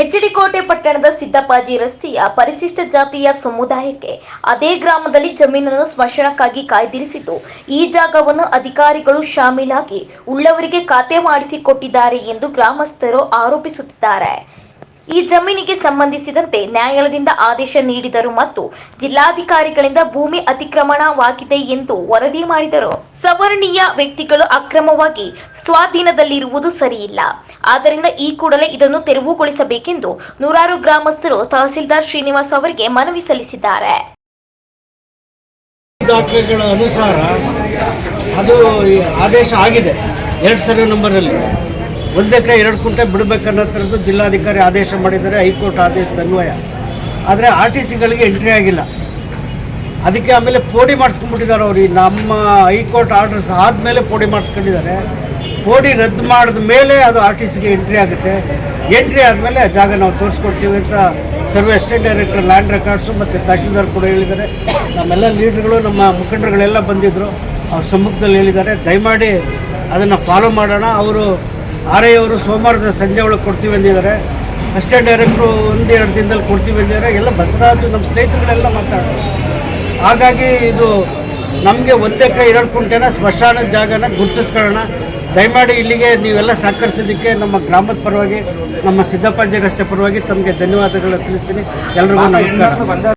ಹೆಚ್ಡಿಕೋಟೆ ಪಟ್ಟಣದ ಸಿದ್ದಪ್ಪಾಜಿ ರಸ್ತೆಯ ಪರಿಶಿಷ್ಟ ಜಾತಿಯ ಸಮುದಾಯಕ್ಕೆ ಅದೇ ಗ್ರಾಮದಲ್ಲಿ ಜಮೀನನ್ನು ಸ್ಮಶಾನಕ್ಕಾಗಿ ಕಾಯ್ದಿರಿಸಿದ್ದು, ಈ ಜಾಗವನ್ನು ಅಧಿಕಾರಿಗಳು ಶಾಮೀಲಾಗಿ ಉಳ್ಳವರಿಗೆ ಖಾತೆ ಮಾಡಿಸಿಕೊಟ್ಟಿದ್ದಾರೆ ಎಂದು ಗ್ರಾಮಸ್ಥರು ಆರೋಪಿಸುತ್ತಿದ್ದಾರೆ. ಈ ಜಮೀನಿಗೆ ಸಂಬಂಧಿಸಿದಂತೆ ನ್ಯಾಯಾಲಯದಿಂದ ಆದೇಶ ನೀಡಿದರು ಮತ್ತು ಜಿಲ್ಲಾಧಿಕಾರಿಗಳಿಂದ ಭೂಮಿ ಅತಿಕ್ರಮಣವಾಗಿದೆ ಎಂದು ವರದಿ ಮಾಡಿದರು. ಸವರ್ಣೀಯ ವ್ಯಕ್ತಿಗಳು ಅಕ್ರಮವಾಗಿ ಸ್ವಾಧೀನದಲ್ಲಿರುವುದು ಸರಿಯಿಲ್ಲ. ಆದ್ದರಿಂದ ಈ ಕೂಡಲೇ ಇದನ್ನು ತೆರವುಗೊಳಿಸಬೇಕೆಂದು ನೂರಾರು ಗ್ರಾಮಸ್ಥರು ತಹಸೀಲ್ದಾರ್ ಶ್ರೀನಿವಾಸ್ ಅವರಿಗೆ ಮನವಿ ಸಲ್ಲಿಸಿದ್ದಾರೆ. ಅನುಸಾರ ಅದು ಆದೇಶ ಆಗಿದೆ. ಎರಡು ಸರ್ವೆ ನಂಬರಲ್ಲಿ ಒಂದು ಎಕರೆ ಎರಡು ಕುಂಟೆ ಬಿಡಬೇಕನ್ನೋ ಥರದ್ದು ಜಿಲ್ಲಾಧಿಕಾರಿ ಆದೇಶ ಮಾಡಿದ್ದಾರೆ, ಹೈಕೋರ್ಟ್ ಆದೇಶದ ಅನ್ವಯ. ಆದರೆ ಆರ್ ಟಿ ಸಿಗಳಿಗೆ ಎಂಟ್ರಿ ಆಗಿಲ್ಲ. ಅದಕ್ಕೆ ಆಮೇಲೆ ಪೋಡಿ ಮಾಡಿಸ್ಕೊಂಡ್ಬಿಟ್ಟಿದ್ದಾರೆ ಅವ್ರು. ನಮ್ಮ ಹೈಕೋರ್ಟ್ ಆರ್ಡರ್ಸ್ ಆದಮೇಲೆ ಪೋಡಿ ಮಾಡಿಸ್ಕೊಂಡಿದ್ದಾರೆ. ಪೋಡಿ ರದ್ದು ಮಾಡಿದ ಮೇಲೆ ಅದು ಆರ್ ಟಿ ಸಿಗೆ ಎಂಟ್ರಿ ಆಗುತ್ತೆ. ಎಂಟ್ರಿ ಆದಮೇಲೆ ಜಾಗ ನಾವು ತೋರಿಸ್ಕೊಡ್ತೀವಿ ಅಂತ survey assistant director land records ಮತ್ತು ತಹಶೀಲ್ದಾರ್ ಕೂಡ ಹೇಳಿದ್ದಾರೆ. ನಮ್ಮೆಲ್ಲ ಲೀಡರ್ಗಳು, ನಮ್ಮ ಮುಖಂಡರುಗಳೆಲ್ಲ ಬಂದಿದ್ದರು ಅವ್ರ ಸಮ್ಮುಖದಲ್ಲಿ ಹೇಳಿದ್ದಾರೆ. ದಯಮಾಡಿ ಅದನ್ನು ಫಾಲೋ ಮಾಡೋಣ. ಅವರು ಆರ್ ಐ ಅವರು ಸೋಮವಾರದ ಸಂಜೆ ಒಳಗೆ ಕೊಡ್ತೀವಿ ಅಂದಿದ್ದಾರೆ. ಅಸಿಸ್ಟೆಂಟ್ ಡೈರೆಕ್ಟ್ರು ಒಂದು ಎರಡು ದಿನದಲ್ಲಿ ಕೊಡ್ತೀವಿ ಅಂದಿದ್ದಾರೆ. ಎಲ್ಲ ಬಸವರಾಜು ನಮ್ಮ ಸ್ನೇಹಿತರುಗಳೆಲ್ಲ ಮಾತಾಡೋದು ಹಾಗಾಗಿ ಇದು ನಮಗೆ ಒಂದೇ ಕೈ ಎರಡು ಕುಂಟೆನ ಸ್ಮಶಾನದ ಜಾಗನ ಗುರುತಿಸ್ಕೊಳ್ಳೋಣ. ದಯಮಾಡಿ ಇಲ್ಲಿಗೆ ನೀವೆಲ್ಲ ಸಹಕರಿಸೋದಕ್ಕೆ ನಮ್ಮ ಗ್ರಾಮದ ಪರವಾಗಿ ನಮ್ಮ ಸಿದ್ದಪ್ಪಾಜಿ ರಸ್ತೆ ಪರವಾಗಿ ತಮಗೆ ಧನ್ಯವಾದಗಳು ತಿಳಿಸ್ತೀನಿ. ಎಲ್ರಿಗೂ ನಮಸ್ಕಾರ.